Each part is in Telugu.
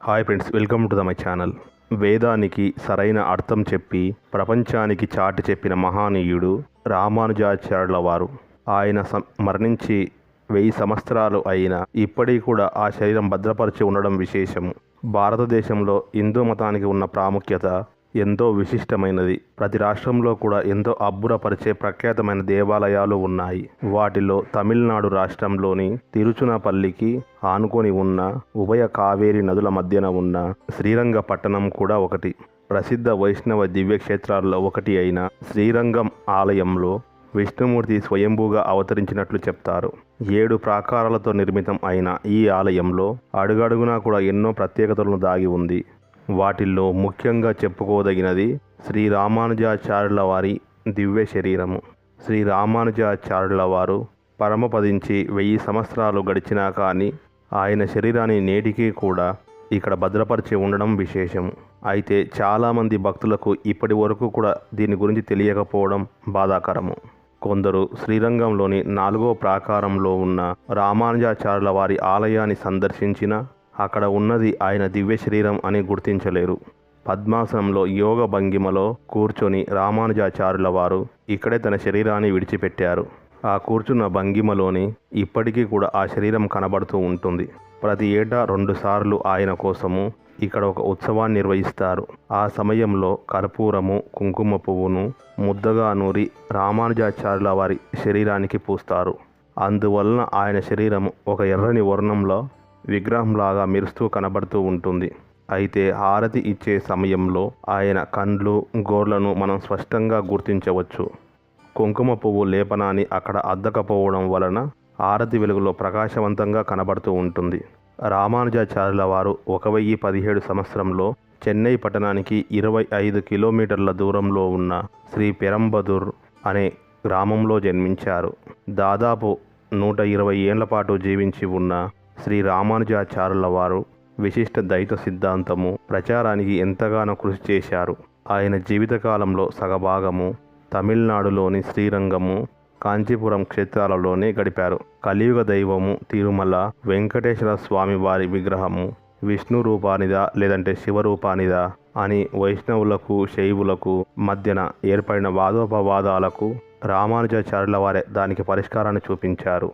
Hi friends welcome to the my channel. వేదానికి సరైన అర్థం చెప్పి ప్రపంచానికి చాటి చెప్పిన మహానీయుడు రామానుజాచార్యుల వారు. ఆయన మరణించి వెయ్యి సంవత్సరాలు అయినా ఇప్పటికీ కూడా ఆ శరీరం భద్రపరిచి ఉండడం విశేషం భారతదేశంలో హిందూ మతానికి ఉన్న ప్రాముఖ్యత ఎంతో విశిష్టమైనది. ప్రతి రాష్ట్రంలో కూడా ఎంతో అబ్బురపరిచే ప్రఖ్యాతమైన దేవాలయాలు ఉన్నాయి. వాటిలో తమిళనాడు రాష్ట్రంలోని తిరుచునాపల్లికి ఆనుకొని ఉన్న ఉభయ కావేరి నదుల మధ్యన ఉన్న శ్రీరంగపట్టణం కూడా ఒకటి. ప్రసిద్ధ వైష్ణవ దివ్యక్షేత్రాల్లో ఒకటి అయిన శ్రీరంగం ఆలయంలో విష్ణుమూర్తి స్వయంభూగా అవతరించినట్లు చెప్తారు. ఏడు ప్రాకారాలతో నిర్మితం అయిన ఈ ఆలయంలో అడుగడుగునా కూడా ఎన్నో ప్రత్యేకతలను దాగి ఉంది. వాటిల్లో ముఖ్యంగా చెప్పుకోదగినది శ్రీ రామానుజాచార్యుల వారి దివ్య శరీరము. శ్రీ రామానుజాచార్యుల వారు పరమపదించి వెయ్యి సంవత్సరాలు గడిచినా కానీ ఆయన శరీరాన్ని నేటికీ కూడా ఇక్కడ భద్రపరిచి ఉండడం విశేషం. అయితే చాలామంది భక్తులకు ఇప్పటి వరకు కూడా దీని గురించి తెలియకపోవడం బాధాకరము. కొందరు శ్రీరంగంలోని నాలుగో ప్రాకారంలో ఉన్న రామానుజాచార్యుల వారి ఆలయాన్ని సందర్శించిన అక్కడ ఉన్నది ఆయన దివ్య శరీరం అని గుర్తించలేరు. పద్మాసనంలో యోగ భంగిమలో కూర్చొని రామానుజాచారుల వారు ఇక్కడే తన శరీరాన్ని విడిచిపెట్టారు. ఆ కూర్చున్న భంగిమలోని ఇప్పటికీ కూడా ఆ శరీరం కనబడుతూ ఉంటుంది. ప్రతి ఏటా రెండుసార్లు ఆయన కోసము ఇక్కడ ఒక ఉత్సవాన్ని నిర్వహిస్తారు. ఆ సమయంలో కర్పూరము కుంకుమ పువ్వును ముద్దగా నూరి రామానుజాచార్యుల వారి శరీరానికి పూస్తారు. అందువలన ఆయన శరీరం ఒక ఎర్రని వర్ణంలో విగ్రహంలాగా మెరుస్తూ కనబడుతూ ఉంటుంది. అయితే హారతి ఇచ్చే సమయంలో ఆయన కండ్లు గోర్లను మనం స్పష్టంగా గుర్తించవచ్చు. కుంకుమ పువ్వు లేపనాన్ని అక్కడ అద్దకపోవడం వలన ఆరతి వెలుగులో ప్రకాశవంతంగా కనబడుతూ ఉంటుంది. రామానుజాచార్యుల వారు ఒక వెయ్యి పదిహేడు సంవత్సరంలో చెన్నై పట్టణానికి ఇరవై ఐదు కిలోమీటర్ల దూరంలో ఉన్న శ్రీ పెరంబదూర్ అనే గ్రామంలో జన్మించారు. దాదాపు నూట ఇరవై ఏళ్ళ పాటు జీవించి ఉన్న శ్రీ రామానుజాచారుల వారు విశిష్ట దైత సిద్ధాంతము ప్రచారానికి ఎంతగానో కృషి చేశారు. ఆయన జీవితకాలంలో సగభాగము తమిళనాడులోని శ్రీరంగము కాంచీపురం క్షేత్రాలలోనే గడిపారు. కలియుగ దైవము తిరుమల వెంకటేశ్వర స్వామి వారి విగ్రహము విష్ణు రూపానిదా లేదంటే శివరూపానిదా అని వైష్ణవులకు శైవులకు మధ్యన ఏర్పడిన వాదోపవాదాలకు రామానుజాచార్యుల వారే దానికి పరిష్కారాన్ని చూపించారు.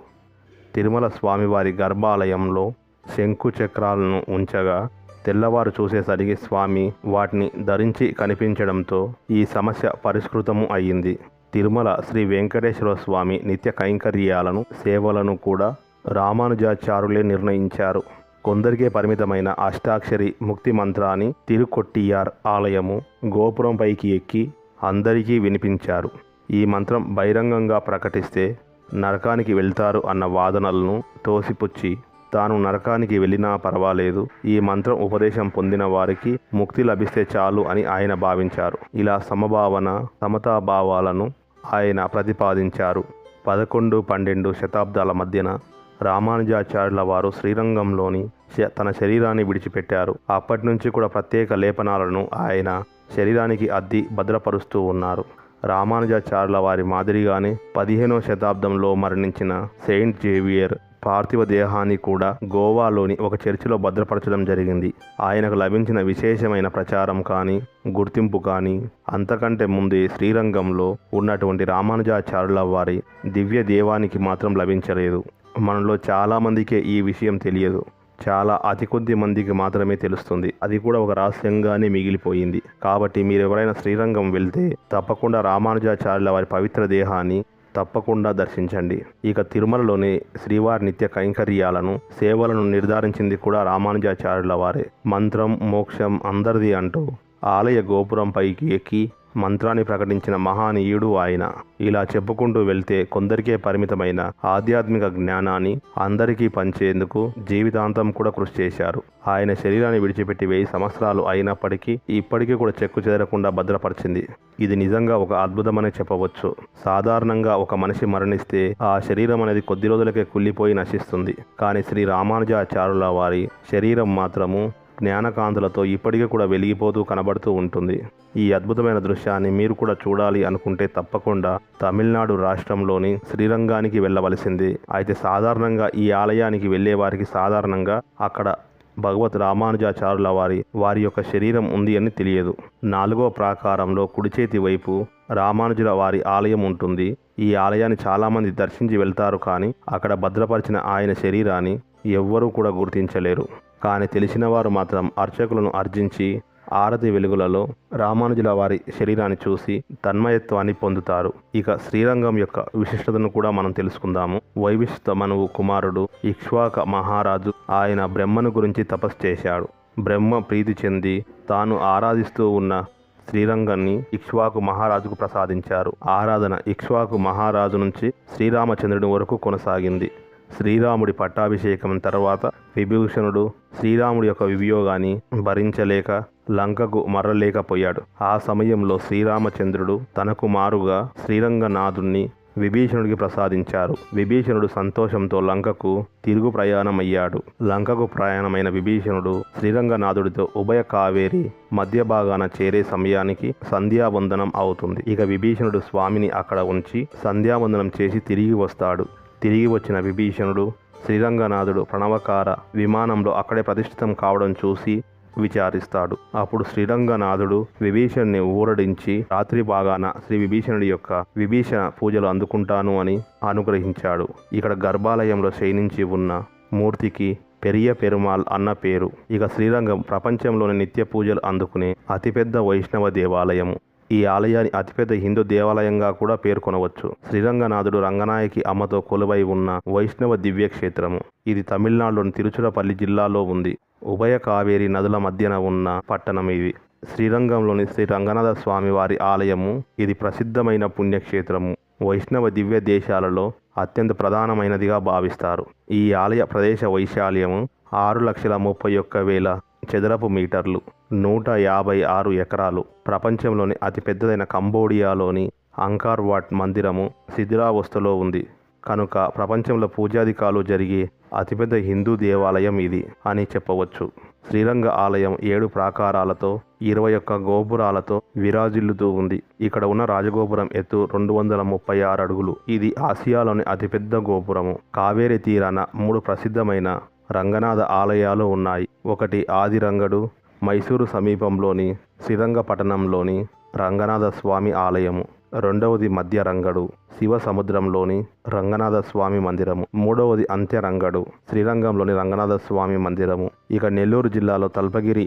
తిరుమల స్వామివారి గర్భాలయంలో శంకు చక్రాలను ఉంచగా తెల్లవారు చూసేసరికి స్వామి వాటిని ధరించి కనిపించడంతో ఈ సమస్య పరిష్కృతము అయ్యింది. తిరుమల శ్రీ వెంకటేశ్వర స్వామి నిత్య కైంకర్యాలను సేవలను కూడా రామానుజాచారులే నిర్ణయించారు. కొందరికే పరిమితమైన అష్టాక్షరి ముక్తి మంత్రాన్ని తిరుకొట్టియార్ ఆలయము గోపురం పైకి ఎక్కి అందరికీ వినిపించారు. ఈ మంత్రం బహిరంగంగా ప్రకటిస్తే నరకానికి వెళ్తారు అన్న వాదనలను తోసిపుచ్చి తాను నరకానికి వెళ్ళినా పర్వాలేదు. ఈ మంత్రం ఉపదేశం పొందిన వారికి ముక్తి లభిస్తే చాలు అని ఆయన భావించారు. ఇలా సమభావన సమతాభావాలను ఆయన ప్రతిపాదించారు. పదకొండు పన్నెండు శతాబ్దాల మధ్యన రామానుజాచార్యుల వారు శ్రీరంగంలోని శ- తన శరీరాన్ని విడిచిపెట్టారు. అప్పటి నుంచి కూడా ప్రత్యేక లేపనాలను ఆయన శరీరానికి అద్ది భద్రపరుస్తూ ఉన్నారు. రామానుజాచార్యుల వారి మాదిరిగానే పదిహేనవ శతాబ్దంలో మరణించిన సెయింట్ జేవియర్ పార్థివ దేహాన్ని కూడా గోవాలోని ఒక చర్చిలో భద్రపరచడం జరిగింది. ఆయనకు లభించిన విశేషమైన ప్రచారం కానీ గుర్తింపు కానీ అంతకంటే ముందే శ్రీరంగంలో ఉన్నటువంటి రామానుజాచారుల వారి దివ్య దేవానికి మాత్రం లభించలేదు. మనలో చాలామందికే ఈ విషయం తెలియదు. చాలా అతి కొద్ది మందికి మాత్రమే తెలుస్తుంది. అది కూడా ఒక రహస్యంగానే మిగిలిపోయింది. కాబట్టి మీరు ఎవరైనా శ్రీరంగం వెళ్తే తప్పకుండా రామానుజాచార్యుల వారి పవిత్ర దేహాన్ని తప్పకుండా దర్శించండి. ఇక తిరుమలలోని శ్రీవారి నిత్య కైంకర్యాలను సేవలను నిర్ధారించింది కూడా రామానుజాచార్యుల వారే. మంత్రం మోక్షం అందరిది అంటూ ఆలయ గోపురం పైకి ఎక్కి మంత్రాన్ని ప్రకటించిన మహానీయుడు ఆయన. ఇలా చెప్పుకుంటూ వెళ్తే కొందరికే పరిమితమైన ఆధ్యాత్మిక జ్ఞానాన్ని అందరికీ పంచేందుకు జీవితాంతం కూడా కృషి చేశారు. ఆయన శరీరాన్ని విడిచిపెట్టి వెయ్యి సంవత్సరాలు అయినప్పటికీ ఇప్పటికీ కూడా చెక్కు చెదరకుండా భద్రపరిచింది. ఇది నిజంగా ఒక అద్భుతమనే చెప్పవచ్చు. సాధారణంగా ఒక మనిషి మరణిస్తే ఆ శరీరం అనేది కొద్ది రోజులకే కుళ్ళిపోయి నశిస్తుంది. కానీ శ్రీ రామానుజాచారుల వారి శరీరం మాత్రము జ్ఞానకాంతులతో ఇప్పటికీ కూడా వెలిగిపోతూ కనబడుతూ ఉంటుంది. ఈ అద్భుతమైన దృశ్యాన్ని మీరు కూడా చూడాలి అనుకుంటే తప్పకుండా తమిళనాడు రాష్ట్రంలోని శ్రీరంగానికి వెళ్ళవలసింది. అయితే సాధారణంగా ఈ ఆలయానికి వెళ్ళే వారికి సాధారణంగా అక్కడ భగవత్ రామానుజాచారుల వారి వారి యొక్క శరీరం ఉంది అని తెలియదు. నాలుగో ప్రాకారంలో కుడిచేతి వైపు రామానుజుల వారి ఆలయం ఉంటుంది. ఈ ఆలయాన్ని చాలామంది దర్శించి వెళ్తారు కానీ అక్కడ భద్రపరిచిన ఆయన శరీరాన్ని ఎవ్వరూ కూడా గుర్తించలేరు. కానీ తెలిసిన వారు మాత్రం అర్చకులను అర్జించి ఆరతి వెలుగులలో రామానుజుల వారి శరీరాన్ని చూసి తన్మయత్వాన్ని పొందుతారు. ఇక శ్రీరంగం యొక్క విశిష్టతను కూడా మనం తెలుసుకుందాము. వైవిష్ట మనవు కుమారుడు ఇక్ష్వాక మహారాజు ఆయన బ్రహ్మను గురించి తపస్సు చేశాడు. బ్రహ్మ ప్రీతి చెంది తాను ఆరాధిస్తూ ఉన్న శ్రీరంగాన్ని ఇక్ష్వాకు మహారాజుకు ప్రసాదించారు. ఆరాధన ఇక్ష్వాకు మహారాజు నుంచి శ్రీరామచంద్రుడి వరకు కొనసాగింది. శ్రీరాముడి పట్టాభిషేకం తర్వాత విభూషణుడు శ్రీరాముడి యొక్క వివియోగాన్ని భరించలేక లంకకు మరలేకపోయాడు. ఆ సమయంలో శ్రీరామచంద్రుడు తనకు మారుగా శ్రీరంగనాథుణ్ణి విభీషణుడికి ప్రసాదించారు. విభీషణుడు సంతోషంతో లంకకు తిరుగు ప్రయాణమయ్యాడు. లంకకు ప్రయాణమైన విభీషణుడు శ్రీరంగనాథుడితో ఉభయ కావేరి మధ్య భాగాన చేరే సమయానికి సంధ్యావందనం అవుతుంది. ఇక విభీషణుడు స్వామిని అక్కడ ఉంచి సంధ్యావందనం చేసి తిరిగి వస్తాడు. తిరిగి వచ్చిన విభీషణుడు శ్రీరంగనాథుడు ప్రణవకార విమానంలో అక్కడే ప్రతిష్ఠితం కావడం చూసి విచారిస్తాడు. అప్పుడు శ్రీరంగనాథుడు విభీషణ్ణి ఊరడించి రాత్రి భాగాన శ్రీ విభీషణుడి యొక్క విభీషణ పూజలు అందుకుంటాను అని అనుగ్రహించాడు. ఇక్కడ గర్భాలయంలో శయనించి ఉన్న మూర్తికి పెరియ పెరుమాల్ అన్న పేరు. ఇక శ్రీరంగం ప్రపంచంలోని నిత్య పూజలు అందుకునే అతిపెద్ద వైష్ణవ దేవాలయము. ఈ ఆలయాన్ని అతిపెద్ద హిందూ దేవాలయంగా కూడా పేర్కొనవచ్చు. శ్రీరంగనాథుడు రంగనాయకి అమ్మతో కొలువై ఉన్న వైష్ణవ దివ్యక్షేత్రము. ఇది తమిళనాడులోని తిరుచిరపల్లి జిల్లాలో ఉంది. ఉభయ కావేరి నదుల మధ్యన ఉన్న పట్టణం ఇది శ్రీరంగంలోని శ్రీ రంగనాథ స్వామి వారి ఆలయము ఇది ప్రసిద్ధమైన పుణ్యక్షేత్రము. వైష్ణవ దివ్య దేశాలలో అత్యంత ప్రధానమైనదిగా భావిస్తారు. ఈ ఆలయ ప్రదేశ వైశాల్యము ఆరు లక్షల ముప్పై ఒక్క వేల చదరపు మీటర్లు. నూట యాభై ఆరు ఎకరాలు. ప్రపంచంలోని అతిపెద్దదైన కంబోడియాలోని అంకార్ వాట్ మందిరము శిథిలావస్థలో ఉంది. కనుక ప్రపంచంలో పూజాధికాలు జరిగే అతిపెద్ద హిందూ దేవాలయం ఇది అని చెప్పవచ్చు. శ్రీరంగ ఆలయం ఏడు ప్రాకారాలతో ఇరవై ఒక్క గోపురాలతో విరాజిల్లుతూ ఉంది. ఇక్కడ ఉన్న రాజగోపురం ఎత్తు రెండు వందల ముప్పై ఆరు అడుగులు. ఇది ఆసియాలోని అతిపెద్ద గోపురము. కావేరి తీరాన మూడు ప్రసిద్ధమైన రంగనాథ ఆలయాలు ఉన్నాయి. ఒకటి ఆదిరంగడు మైసూరు సమీపంలోని శ్రీరంగపట్టణంలోని రంగనాథ స్వామి ఆలయము రెండవది మధ్య రంగడు శివ సముద్రంలోని రంగనాథ స్వామి మందిరము మూడవది అంత్యరంగడు శ్రీరంగంలోని రంగనాథ స్వామి మందిరము. ఇక నెల్లూరు జిల్లాలో తల్పగిరి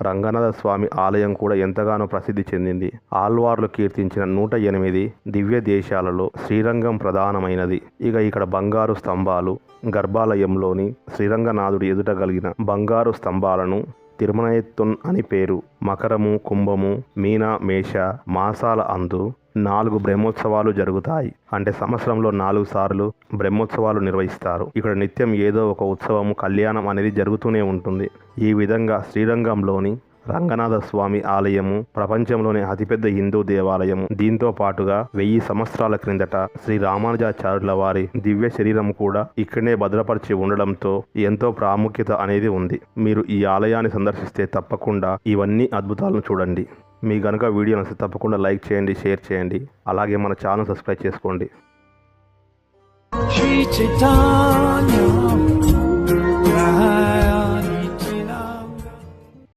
రంగనాథ స్వామి ఆలయం కూడా ఎంతగానో ప్రసిద్ధి చెందింది. ఆల్వార్లు కీర్తించిన నూట ఎనిమిది దివ్య దేశాలలో శ్రీరంగం ప్రధానమైనది. ఇక ఇక్కడ బంగారు స్తంభాలు గర్భాలయంలోని శ్రీరంగనాథుడి ఎదుట కలిగిన బంగారు స్తంభాలను తిరుమనయత్తున్ అని పేరు. మకరము కుంభము మీన మేష మాసాల అందు నాలుగు బ్రహ్మోత్సవాలు జరుగుతాయి. అంటే సంవత్సరంలో నాలుగు సార్లు బ్రహ్మోత్సవాలు నిర్వహిస్తారు. ఇక్కడ నిత్యం ఏదో ఒక ఉత్సవము కళ్యాణం అనేది జరుగుతూనే ఉంటుంది. ఈ విధంగా శ్రీరంగంలోని రంగనాథ స్వామి ఆలయము ప్రపంచంలోనే అతిపెద్ద హిందూ దేవాలయము. దీంతో పాటుగా వెయ్యి సంవత్సరాల క్రిందట శ్రీ రామానుజాచార్యుల వారి దివ్య శరీరం కూడా ఇక్కడనే భద్రపరిచి ఉండడంతో ఎంతో ప్రాముఖ్యత అనేది ఉంది. మీరు ఈ ఆలయాన్ని సందర్శిస్తే తప్పకుండా ఇవన్నీ అద్భుతాలను చూడండి. మీ గనుక వీడియో నచ్చితే తప్పకుండా లైక్ చేయండి షేర్ చేయండి. అలాగే మన ఛానల్ సబ్స్క్రైబ్ చేసుకోండి.